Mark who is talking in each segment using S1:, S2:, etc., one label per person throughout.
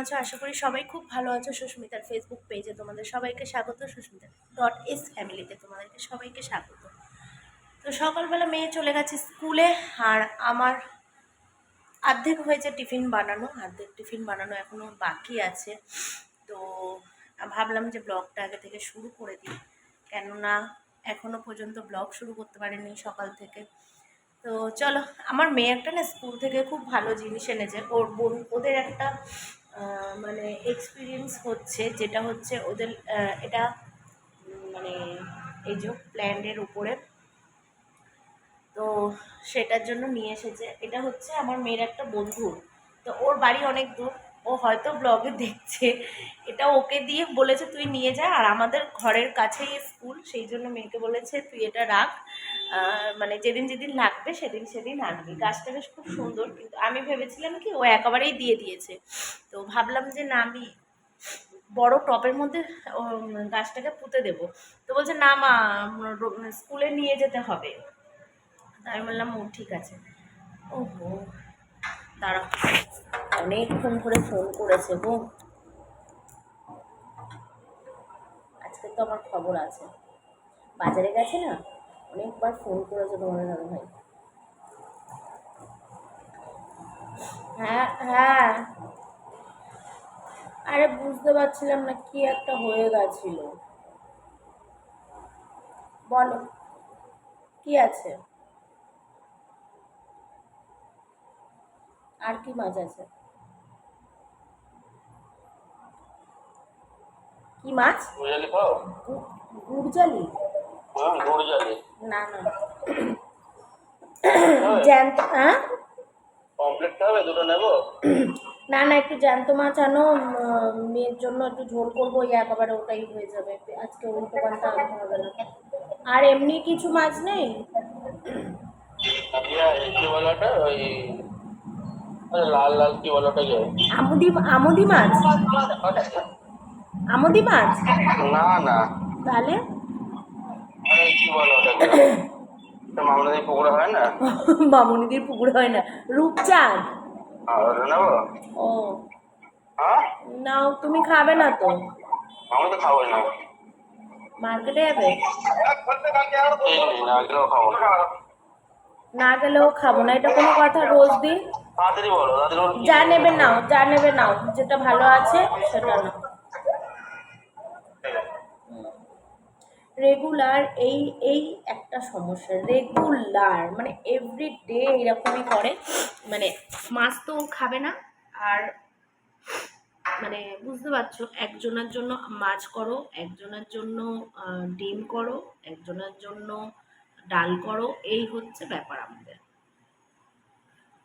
S1: আছো? আশা করি সবাই খুব ভালো আছো। সুস্মিতার ফেসবুক পেজে তোমাদের সবাইকে স্বাগত। সুস্মিতা ডট এস ফ্যামিলিতে তোমাদেরকে সবাইকে স্বাগত। তো সকালবেলা মেয়ে চলে গেছে স্কুলে আর আমার অর্ধেক হয়েছে টিফিন বানানো, অর্ধেক টিফিন বানানো এখনও বাকি আছে। তো ভাবলাম যে ব্লগটা আগে থেকে শুরু করে দিই। কেননা এখনও পর্যন্ত ব্লগ শুরু করতে পারিনি সকাল থেকে। তো চলো, আমার মেয়ে একটা না স্কুল থেকে খুব ভালো জিনিস এনেছে। ওর বোন, ওদের একটা মানে এক্সপিরিয়েন্স হচ্ছে, যেটা হচ্ছে ওদের এটা মানে এই যে প্ল্যান্ডের উপরে। তো সেটার জন্য নিয়ে এসেছে। এটা হচ্ছে আমার মেয়ের একটা বন্ধুর তো ওর বাড়ি অনেক দূর। ও হয়তো ব্লগে দেখছে। এটা ওকে দিয়ে বলেছে, তুই নিয়ে যা। আর আমাদের ঘরের কাছেই স্কুল সেই জন্য মেয়েকে বলেছে, তুই এটা রাখ। মানে যেদিন যেদিন লাগবে সেদিন সেদিন আনবি। গাছটা বেশ খুব সুন্দর, কিন্তু আমি ভেবেছিলাম কি ও একেবারেই দিয়ে দিয়েছে। তো ভাবলাম যে না, আমি বড় টবের মধ্যে গাছটাকে পুঁতে দেবো। তো বলছে, না মা স্কুলে নিয়ে যেতে হবে। আমি বললাম, ও, ঠিক আছে। ওহো, দাঁড়া। অনেকক্ষণ ধরে ফোন করেছে গো। আজকে তো আমার খবর আছে। বাজারে গেছে না? অনেকবার ফোন করেছে তোমাদের দাদা ভাই হ্যাঁ হ্যাঁ। আরে বুঝতে পারছিলাম না কি একটা হয়ে গেছিল। বলো কি আছে? আর কি মাছ আছে? কি মাছ?
S2: গুড়জালি।
S1: না না। জ্যান্ত হ্যাঁ?
S2: কমপ্লিট হবে দুটো নেব?
S1: না না একটু জ্যান্ত মাছ আনো মেয়ের জন্য একটু ঝোল করব একেবারে ওটাই হয়ে যাবে। আজকে উল্টো পাল্টা আনতে হবে না। আর এমনি কিছু মাছ নেই?
S2: ইয়া লাল লাল কি
S1: আমুদি আমুদি মাছ? আমুদি মাছ?
S2: না না।
S1: তাহলে?
S2: পুকুরে হয় না?
S1: মামুনিদির পুকুর হয় না। রূপচাঁদ। ও।
S2: হ্যাঁ?
S1: নাও তুমি খাবে না তো।
S2: আমি তো খাবোই না।
S1: মার্কেটে যাবে?
S2: না। গেলেও খাব না।
S1: এটা কোনো কথা রোজ দিন। যা নেবে নাও যা নেবে নাও যেটা ভালো আছে সেটা নাও। রেগুলার এই এই একটা সমস্যা। রেগুলার মানে এভরি ডে এরকমই করে। মানে মাছ তো খাবে না। আর মানে বুঝতে পারছ, একজনের জন্য মাছ করো, একজনের জন্য ডিম করো, একজনের জন্য ডাল করো, এই হচ্ছে ব্যাপার আমাদের।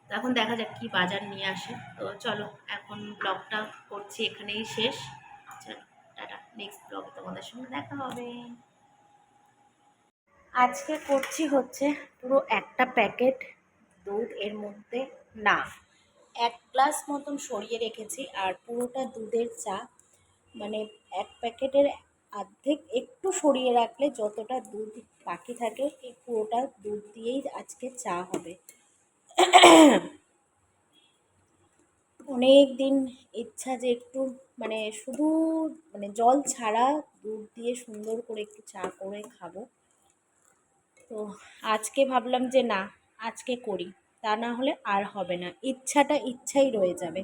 S1: এখন দেখা যাক কি বাজার নিয়ে আসে। তো চলো, এখন ব্লগটা করছি এখানেই শেষ। চলো টাটা নেক্সট ব্লগে তোমাদের সঙ্গে দেখা হবে। আজকে করছি হচ্ছে পুরো একটা প্যাকেট দুধ এর মধ্যে না, এক গ্লাস মতন সরিয়ে রেখেছি আর পুরোটা দুধের চা। মানে এক প্যাকেটের অর্ধেক একটু সরিয়ে রাখলে যতটা দুধ বাকি থাকে, এই পুরোটা দুধ দিয়েই আজকে চা হবে। অনেক দিন ইচ্ছা যে একটু মানে শুধু মানে জল ছাড়া দুধ দিয়ে সুন্দর করে একটু চা করে খাব। তো আজকে ভাবলাম যে না, আজকে করি। তা না হলে আর হবে না। ইচ্ছাটা ইচ্ছাই রয়ে যাবে।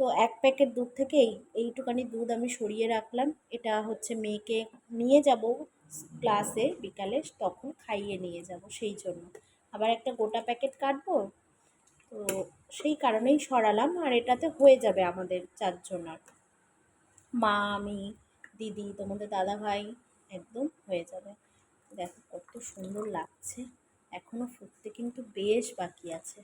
S1: তো এক প্যাকেট দুধ থেকেই এইটুকানি দুধ আমি সরিয়ে রাখলাম। এটা হচ্ছে মেয়েকে নিয়ে যাব ক্লাসে বিকালে, তখন খাইয়ে নিয়ে যাব সেই জন্য। আবার একটা গোটা প্যাকেট কাটবো। তো সেই কারণেই সরালাম, আর এটাতে হয়ে যাবে আমাদের চারজনার। মা, আমি, দিদি, তোমাদের দাদা ভাই একদম হয়ে যাবে। দেখো কত সুন্দর লাগছে। এখনও ফুটতে কিন্তু বেশ বাকি আছে।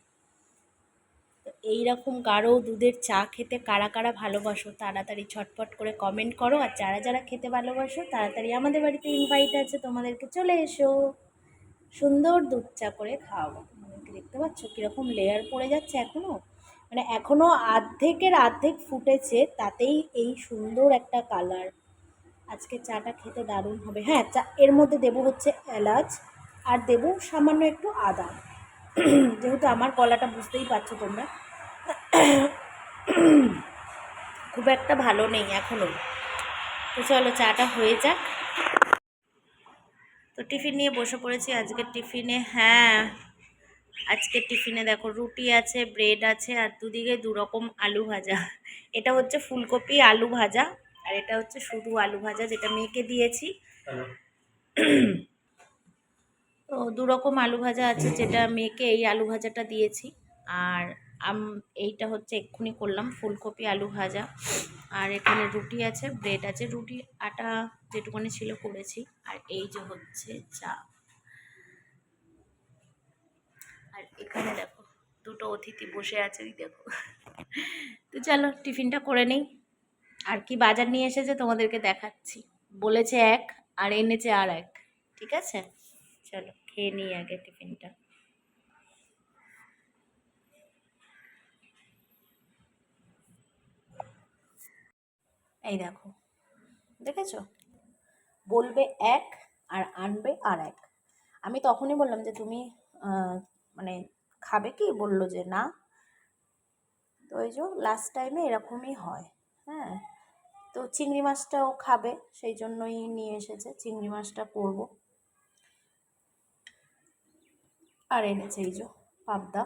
S1: তো এইরকম গাঢ় দুধের চা খেতে কারা কারা ভালোবাসো তাড়াতাড়ি ছটপট করে কমেন্ট করো। আর যারা যারা খেতে ভালোবাসো তাড়াতাড়ি আমাদের বাড়িতে ইনভাইট আছে, তোমাদেরকে চলে এসো। সুন্দর দুধ চা করে খাওয়াবো। তোমাদেরকে দেখতে পাচ্ছ কীরকম লেয়ার পড়ে যাচ্ছে এখনও মানে এখনও অর্ধেকের অর্ধেক ফুটেছে, তাতেই এই সুন্দর একটা কালার আজকে চাটা খেতে দারুণ হবে। হ্যাঁ চা, এর মধ্যে দেবো হচ্ছে এলাচ আর দেবো সামান্য একটু আদা। যেহেতু আমার গলাটা বুঝতেই পারছ তোমরা। খুব একটা ভালো নেই এখনও তো চলো, চাটা হয়ে যাক। তো টিফিন নিয়ে বসে পড়েছি আজকের টিফিনে। হ্যাঁ আজকের টিফিনে দেখো, রুটি আছে, ব্রেড আছে, আর দুদিকে দু রকম আলু ভাজা। এটা হচ্ছে ফুলকপি আলু ভাজা। আর এটা হচ্ছে শুধু আলু ভাজা যেটা মেয়েকে দিয়েছি। তো দু রকম আলু ভাজা আছে যেটা মেয়েকে এই আলু ভাজাটা দিয়েছি। আর আম, এইটা হচ্ছে এক্ষুনি করলাম, ফুলকপি আলু ভাজা। আর এখানে রুটি আছে, ব্রেড আছে। রুটি, আটা যেটুকুনি ছিল করেছি। আর এই যে হচ্ছে চা। আর এখানে দেখো, দুটো অতিথি বসে আছে দেখো। তো চলো, টিফিনটা করে নেই। আর কি বাজার নিয়ে এসেছে তোমাদেরকে দেখাচ্ছি। বলেছে এক আর এনেছে আর এক। ঠিক আছে? চলো, খেয়ে নিই আগে টিফিনটা। এই দেখো, দেখেছ? বলবে এক আর আনবে আর এক। আমি তখনই বললাম যে তুমি মানে খাবে কি? বলল যে না। তো ওই যে লাস্ট টাইমে এরকমই হয় হ্যাঁ? তো চিংড়ি মাছটাও খাবে, সেই জন্যই নিয়ে এসেছে। চিংড়ি মাছটা করব। আর এনেছে এই যে পাবদা।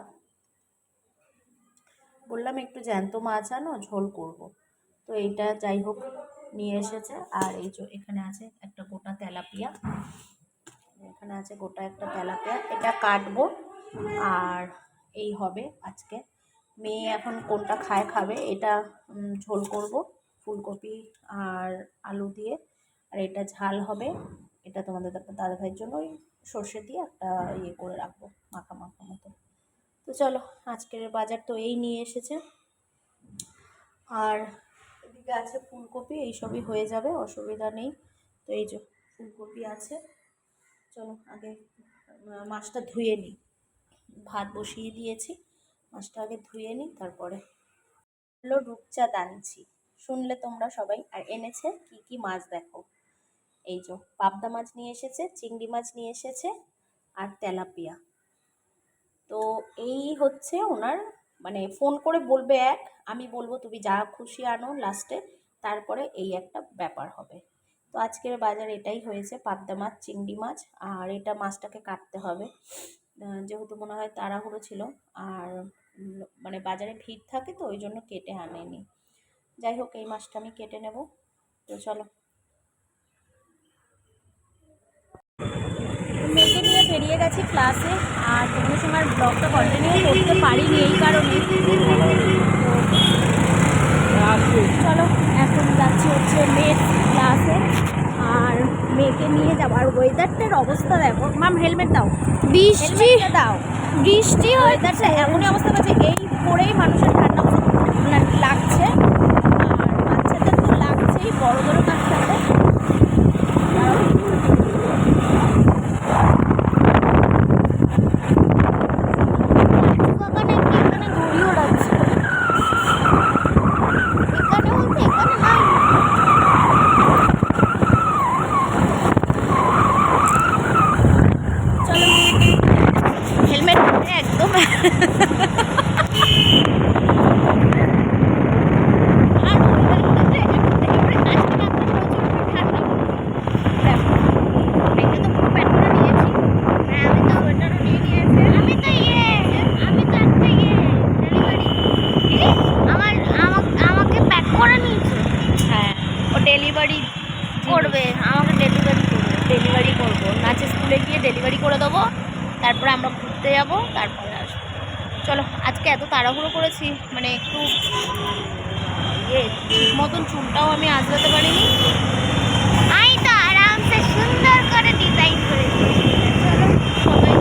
S1: বললাম একটু জ্যান্ত মাছ আনো, ঝোল করব। তো এইটা যাই হোক নিয়ে এসেছে। আর এই যে এখানে আছে একটা গোটা তেলাপিয়া। এখানে আছে গোটা একটা তেলাপিয়া। এটা কাটবো। আর এই হবে আজকে। মেয়ে এখন কোনটা খায় খাবে, এটা ঝোল করব। ফুলকপি আর আলু দিয়ে। আর এটা ঝাল হবে। এটা তোমাদের দাদা ভাইয়ের জন্য ওই সর্ষে দিয়ে একটা ইয়ে করে রাখব, মাখা মাখা মতো। তো চলো, আজকের বাজার তো এই নিয়ে এসেছে। আর এদিকে আছে ফুলকপি এইসবই হয়ে যাবে, অসুবিধা নেই। তো এই যে ফুলকপি আছে। চলো, আগে মাছটা ধুয়ে নিই। ভাত বসিয়ে দিয়েছি। মাছটা আগে ধুয়ে নিই, তারপরে। হলো রূপচাঁদ আনছি। শুনলে তোমরা সবাই। আর এনেছে কি কি মাছ দেখো? এই যে পাবদা মাছ নিয়ে এসেছে, চিংড়ি মাছ নিয়ে এসেছে, আর তেলাপিয়া। তো এই হচ্ছে ওনার মানে ফোন করে বলবে এক, আমি বলব তুমি যা খুশি আনো লাস্টে, তারপরে এই একটা ব্যাপার হবে। তো আজকের বাজার এটাই হয়েছে, পাবদা মাছ, চিংড়ি মাছ, আর এটা মাছটাকে কাটতে হবে। যেহেতু মনে হয় তাড়াহুড়ো ছিল, আর মানে বাজারে ভিড় থাকে তো, ওই জন্য কেটে আনেনি। যাই হোক এই মাছটা আমি কেটে নেব। তো চলো। মেয়েকে নিয়ে বেরিয়ে গেছি ক্লাসে আর তোমাদের সঙ্গে আর ব্লগটা কন্টিনিউ করতে পারিনি এই কারণে। চলো এখন যাচ্ছি হচ্ছে মেয়ের ক্লাসে আর মেয়েকে নিয়ে যাব আর ওয়েদারটার অবস্থা দেখো। মাম হেলমেট দাও।
S3: বৃষ্টি।
S1: দাও।
S3: বৃষ্টি
S1: ওয়েদারটা এমনই অবস্থা পাচ্ছে এই পরেই মানুষের ঠান্ডা লাগছেই বড়দেরও যাব তারপরে আসব। চলো আজকে এত তাড়াহুড়ো করেছি মানে একটু ইয়ে ঠিক মতন চুলটাও আমি আজলাতে পারিনি।
S3: আমি তো আরামসে সুন্দর করে ডিজাইন করেছি
S1: চলো সবাই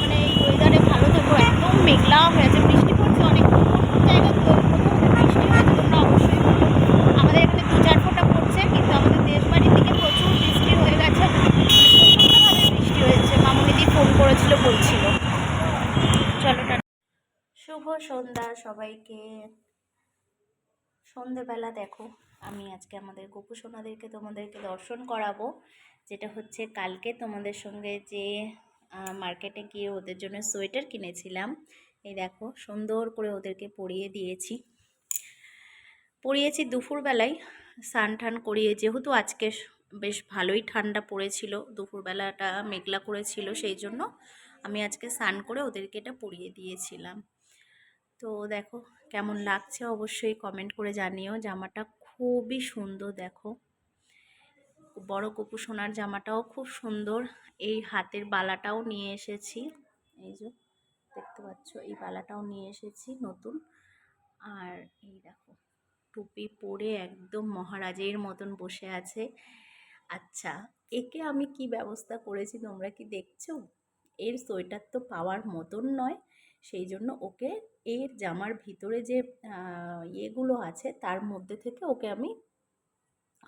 S1: মানে ওয়েদারে ভালো থাকব একদম মেঘলা হয়ে আছে বৃষ্টি পড়ছে অনেক কোন জায়গায় তো কোথাও কোথাও বৃষ্টি হয়েছে তোমরা অবশ্যই বলো আমাদের এখানে দু চার ফোঁটা পড়ছে কিন্তু আমাদের দেশবাড়ির দিকে প্রচুর বৃষ্টি হয়ে গেছে প্রচণ্ডভাবে বৃষ্টি হয়েছে মামুনিদি ফোন করেছিল বলছিল চলো টাটা। শুভ সন্ধ্যা, সবাইকে সন্ধেবেলা দেখো। আমি আজকে আমাদের গোপু সোনাদেরকে তোমাদেরকে দর্শন করাবো, যেটা হচ্ছে কালকে তোমাদের সঙ্গে যে মার্কেটে গিয়ে ওদের জন্য সোয়েটার কিনেছিলাম। এই দেখো, সুন্দর করে ওদেরকে পরিয়ে দিয়েছি। পরিয়েছি দুপুরবেলায়, স্নান টান করিয়ে, যেহেতু আজকে বেশ ভালোই ঠান্ডা পড়েছিল, দুপুরবেলাটা মেঘলা করেছিল, সেই জন্য আমি আজকে স্নান করে ওদেরকে এটা পরিয়ে দিয়েছিলাম। তো দেখো কেমন লাগছে অবশ্যই কমেন্ট করে জানিও। জামাটা খুবই সুন্দর দেখো। বড় কপু সোনার জামাটাও খুব সুন্দর। এই হাতের বালাটাও নিয়ে এসেছি। এই যে দেখতে পাচ্ছ, এই বালাটাও নিয়ে এসেছি নতুন। আর এই দেখো, টুপি পরে একদম মহারাজের মতন বসে আছে। আচ্ছা একে আমি কি ব্যবস্থা করেছি তোমরা কি দেখছ? এর সোয়েটার তো পাওয়ার মতন নয়। সেই জন্য ওকে এর জামার ভিতরে যে ইয়েগুলো আছে তার মধ্যে থেকে ওকে আমি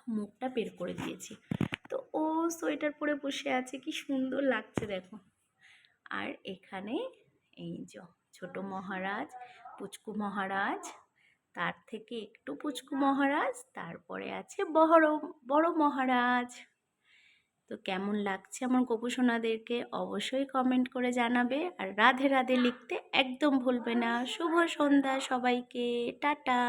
S1: মুখটা বের করে দিয়েছি। তো ও সোয়েটার পরে বসে আছে, কি সুন্দর লাগছে দেখো। আর এখানে এই যে ছোট মহারাজ, পুচকু মহারাজ, তার থেকে একটু পুচকু মহারাজ, তারপরে আছে বড় বড় মহারাজ। তো কেমন লাগছে আমার গোপুসোনাদেরকে অবশ্যই কমেন্ট করে জানাবে। আর রাধে রাধে লিখতে একদম ভুলবে না। শুভ সন্ধ্যা সবাইকে। টাটা।